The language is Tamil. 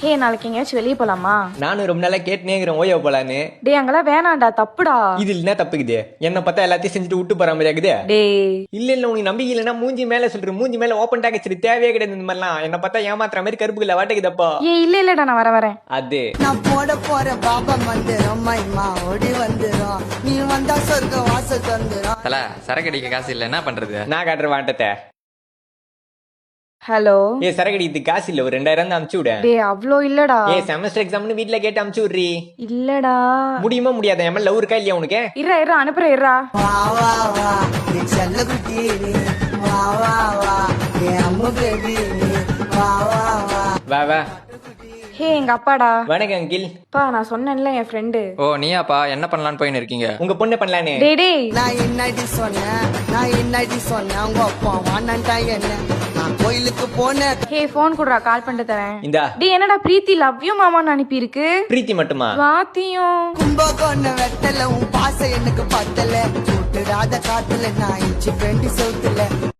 ஹே நாளைக்கு எங்கேயாச்சும் வெளியே போலாமா? நானும் ரொம்ப நாளா கேட்டுனேங்கிறேன் ஓய்வு போலான்னு. டேய் அங்கெல்லாம் வேணாம்டா தப்புடா. இது என்ன தப்புக்குது. என்ன பார்த்தா எல்லாத்தையும் செஞ்சுட்டு விட்டு போற மாதிரி ஆகுது. டேய். இல்ல இல்ல உனக்கு நம்பிக்கை இல்லைன்னா மூஞ்சி மேல சொல்ற மூஞ்சி மேல ஓப்பன் டாக் வச்சிரு தேவையே கிடையாது இந்த மாதிரிலாம். என்ன பார்த்தா ஏமாத்துற மாதிரி கருப்புக்குள்ள வாட்டக்குதப்பா ஏ இல்ல இல்லடா நான் வர வரேன். அது. நான் போட போற பாபா மந்திரம் மைமா ஓடி வந்துரும். நீ வந்தா சொர்க்க வாசல் வந்துரும் தல சரக்கு அடிக்க காசு இல்ல என்ன பண்றது? நான் காட்டுற வாட்டத்தை ஹலோ? ஏ சரக்கடிக்கு காசு இல்ல. ஒரு ரெண்டாயிரம் தான் அமுச்சு விட. டேய் அவ்வளோ இல்லடா. ஏ செமஸ்டர் எக்ஸாம்னு வீட்ல கேட்டு அமுச்சு விடுறி. இல்லடா. முடியுமா முடியாத? என் மேல லவ் இருக்கா இல்லையா உனக்கு? இருடா இருடா அனுப்புறேன் இருடா. வா வா. வா நீ செல்ல குட்டி நீ வா வா வா என் அம்மு பேபி நீ வா வா வா வா வா ஹே எங்க அப்பாடா. வணக்கம் அங்கிள். பா நான் சொன்னேன்ல என் ஃப்ரெண்டு ஓ நீயாப்பா? என்ன பண்ணலான்னு போயின்னு இருக்கீங்க? உங்க பொண்ணு பண்ணலான்னு. டேய் டேய். நான் என்னடி சொன்னேன். நான் என்னடி சொன்னேன். உங்க அப்பா வானண்டா என்ன? நான் கோயிலுக்கு போனேன் ஹே ஃபோன் குடுறா கால் பண்ணிட்டு தரேன். இந்தா. டேய் என்னடா பிரீத்தி லவ் யூ மாமான்னு அனுப்பி இருக்கு பிரீத்தி மட்டுமா? வாத்தியும் கும்பகோண வெத்தல உன் பாச எனக்கு பத்தல. சுட்டுடாத காத்துல நான் இஞ்சி பெண்டி சொத்து